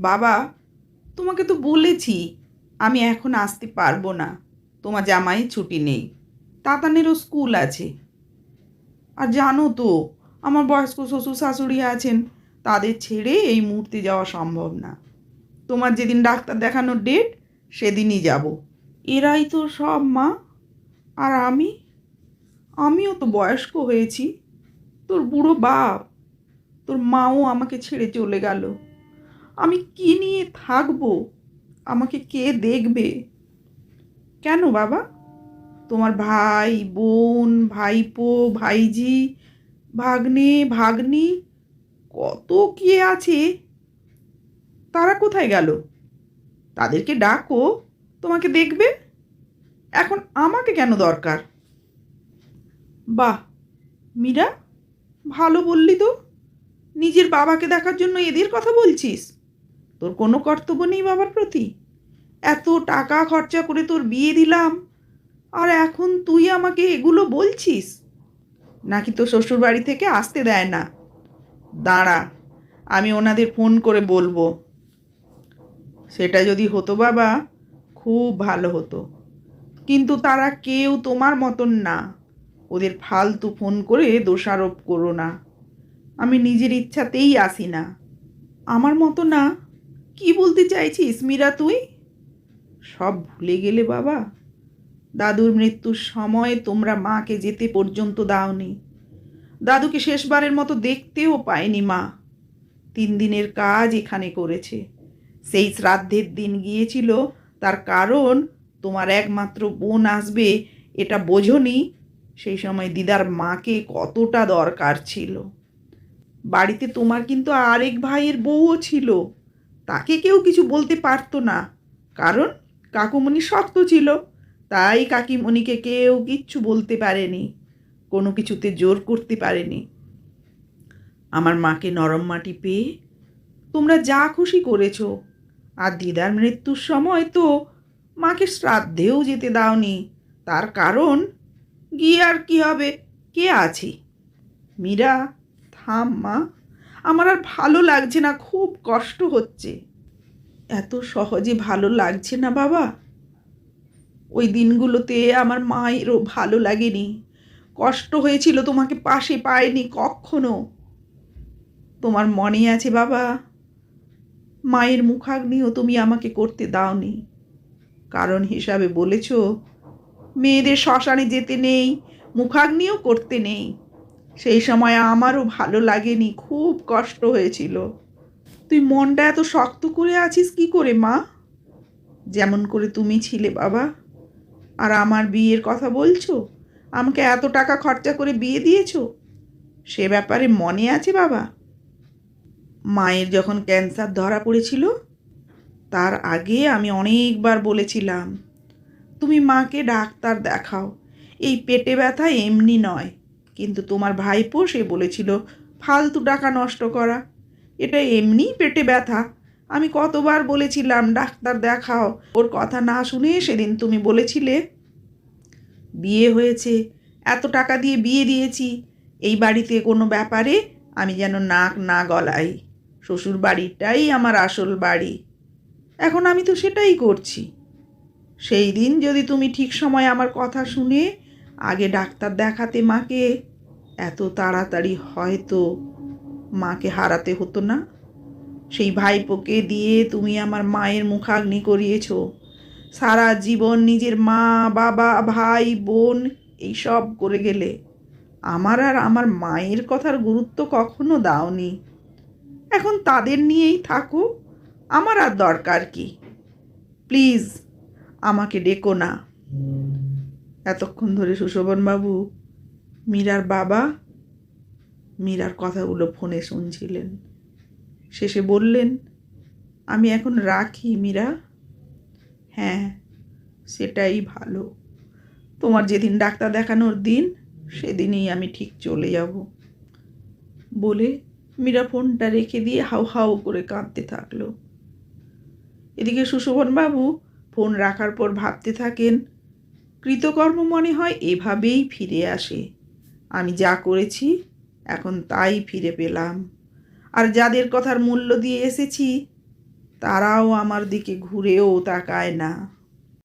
বাবা, তোমাকে তো বলেছি, আমি এখন আসতে পারব না। তোমার জামাই ছুটি নেই। তাতানেরও স্কুল আছে। আর জানো তো, আমার বয়স্ক শ্বশুর শাশুড়ি আছেন, তাদের ছেড়ে এই মুহূর্তে যাওয়া সম্ভব না। তোমার যেদিন ডাক্তার দেখানোর ডেট সেদিনই যাব। এরাই তো সব মা। আর আমি? আমিও তো বয়স্ক হয়েছি। তোর বুড়ো বাপ, তোর মাও আমাকে ছেড়ে চলে গেল। আমি কি নিয়ে থাকব? আমাকে কে দেখবে? কেন বাবা? তোমার ভাই, বোন, ভাইপো, ভাইজি, ভাগ্নে, ভাগ্নি, কত কে আছে? তারা কোথায় গেল? তাদেরকে ডাকো, তোমাকে দেখবে? এখন আমাকে কেন দরকার? বাহ, মীরা, ভালো বললি তো। নিজের বাবাকে দেখার জন্য এদের কথা বলছিস? তোর কোনো কর্তব্য নেই বাবার প্রতি? এত টাকা খরচা করে তোর বিয়ে দিলাম, আর এখন তুই আমাকে এগুলো বলছিস? নাকি তোর শ্বশুর বাড়ি থেকে আসতে দেয় না? দাঁড়া, আমি ওনাদের ফোন করে বলব। সেটা যদি হতো বাবা, খুব ভালো হতো। কিন্তু তারা কেউ তোমার মতন না। ওদের ফালতু ফোন করে দোষারোপ করো না। আমি নিজের ইচ্ছাতেই আসি না। আমার মতো না? কি বলতে চাইছিস মীরা তুই? সব ভুলে গেলে বাবা। দাদুর মৃত্যুর সময় তোমরা মাকে যেতে পর্যন্ত দাওনি। দাদুকে শেষবারের মতো দেখতেও পায়নি মা। তিন দিনের কাজ এখানে করেছে। সেই শ্রাদ্ধের দিন গিয়েছিল, তার কারণ তোমার একমাত্র বোন আসবে, এটা বোঝনি। সেই সময় দিদার মাকে কতটা দরকার ছিল। বাড়িতে তোমার কিন্তু আরেক ভাইয়ের বউও ছিল। তাকে কেউ কিছু বলতে পারতো না। কারণ কাকুমণি শক্ত ছিল, তাই কাকিমণিকে কেউ কিচ্ছু বলতে পারেনি, কোনো কিছুতে জোর করতে পারেনি। আমার মাকে নরম মাটি পেয়ে তোমরা যা খুশি করেছ, আর দিদার মৃত্যুর সময় তো মাকে শ্রাদ্ধেও যেতে দাওনি, তার কারণ গিয়ে আর কী হবে, কে আছি? মীরা, থাম মা, আমার আর ভালো লাগছে না, খুব কষ্ট হচ্ছে। এত সহজে ভালো লাগছে না বাবা। ওই দিনগুলোতে আমার মায়েরও ভালো লাগেনি। কষ্ট হয়েছিল তোমাকে পাশে পায়নি কখনো। তোমার মনে আছে বাবা, মায়ের মুখাগ্নিও তুমি আমাকে করতে দাওনি। কারণ হিসাবে বলেছ, মেয়েদের শ্মশানে যেতে নেই, মুখাগ্নিও করতে নেই। সেই সময় আমারও ভালো লাগেনি, খুব কষ্ট হয়েছিল। তুই মনটা এত শক্ত করে আছিস কি করে, মা? যেমন করে তুমি ছিলে, বাবা। আর আমার বিয়ের কথা বলছো? আমাকে এত টাকা খরচা করে বিয়ে দিয়েছ? সে ব্যাপারে মনে আছে, বাবা? মায়ের যখন ক্যান্সার ধরা পড়েছিল, তার আগে আমি অনেকবার বলেছিলাম, তুমি মাকে ডাক্তার দেখাও। এই পেটে ব্যথা এমনি নয়। কিন্তু তোমার ভাইপো সে বলেছিল, ফালতু টাকা নষ্ট করা। এটা এমনিই পেটে ব্যথা। আমি কতবার বলেছিলাম, ডাক্তার দেখাও। ওর কথা না শুনে সেদিন তুমি বলেছিলে, বিয়ে হয়েছে, এত টাকা দিয়ে বিয়ে দিয়েছি, এই বাড়িতে কোনো ব্যাপারে আমি যেন নাক না গলাই। শ্বশুর বাড়িটাই আমার আসল বাড়ি। এখন আমি তো সেটাই করছি। সেই দিন যদি তুমি ঠিক সময় আমার কথা শুনে আগে ডাক্তার দেখাতে মাকে, এত তাড়াতাড়ি হয়তো মাকে হারাতে হতো না। সেই ভাইপোকে দিয়ে তুমি আমার মায়ের মুখাগ্নি করিয়েছো। সারা জীবন নিজের মা, বাবা, ভাই, বোন এই সব করে গেলে। আমার আর আমার মায়ের কথার গুরুত্ব কখনো দাওনি। এখন তাদের নিয়েই থাকো, আমার আর দরকার কি? প্লিজ, আমাকে ডেকো না। এতক্ষণ ধরে সুশোভনবাবু, মীরার বাবা মীরার কথাগুলো ফোনে শুনছিলেন। শেষে বললেন, আমি এখন রাখি মীরা? হ্যাঁ সেটাই ভালো। তোমার যেদিন ডাক্তার দেখানোর দিন, সেদিনই আমি ঠিক চলে যাব। বলে মীরা ফোনটা রেখে দিয়ে হাউ হাউ করে কাঁদতে থাকল। এদিকে সুশোভনবাবু ফোন রাখার পর ভাবতে থাকেন, কৃতকর্ম মনে হয় এভাবেই ফিরে আসে। আমি যা করেছি এখন তাই ফিরে পেলাম। আর যাদের কথার মূল্য দিয়ে এসেছি, তারাও আমার দিকে ঘুরেও তাকায় না।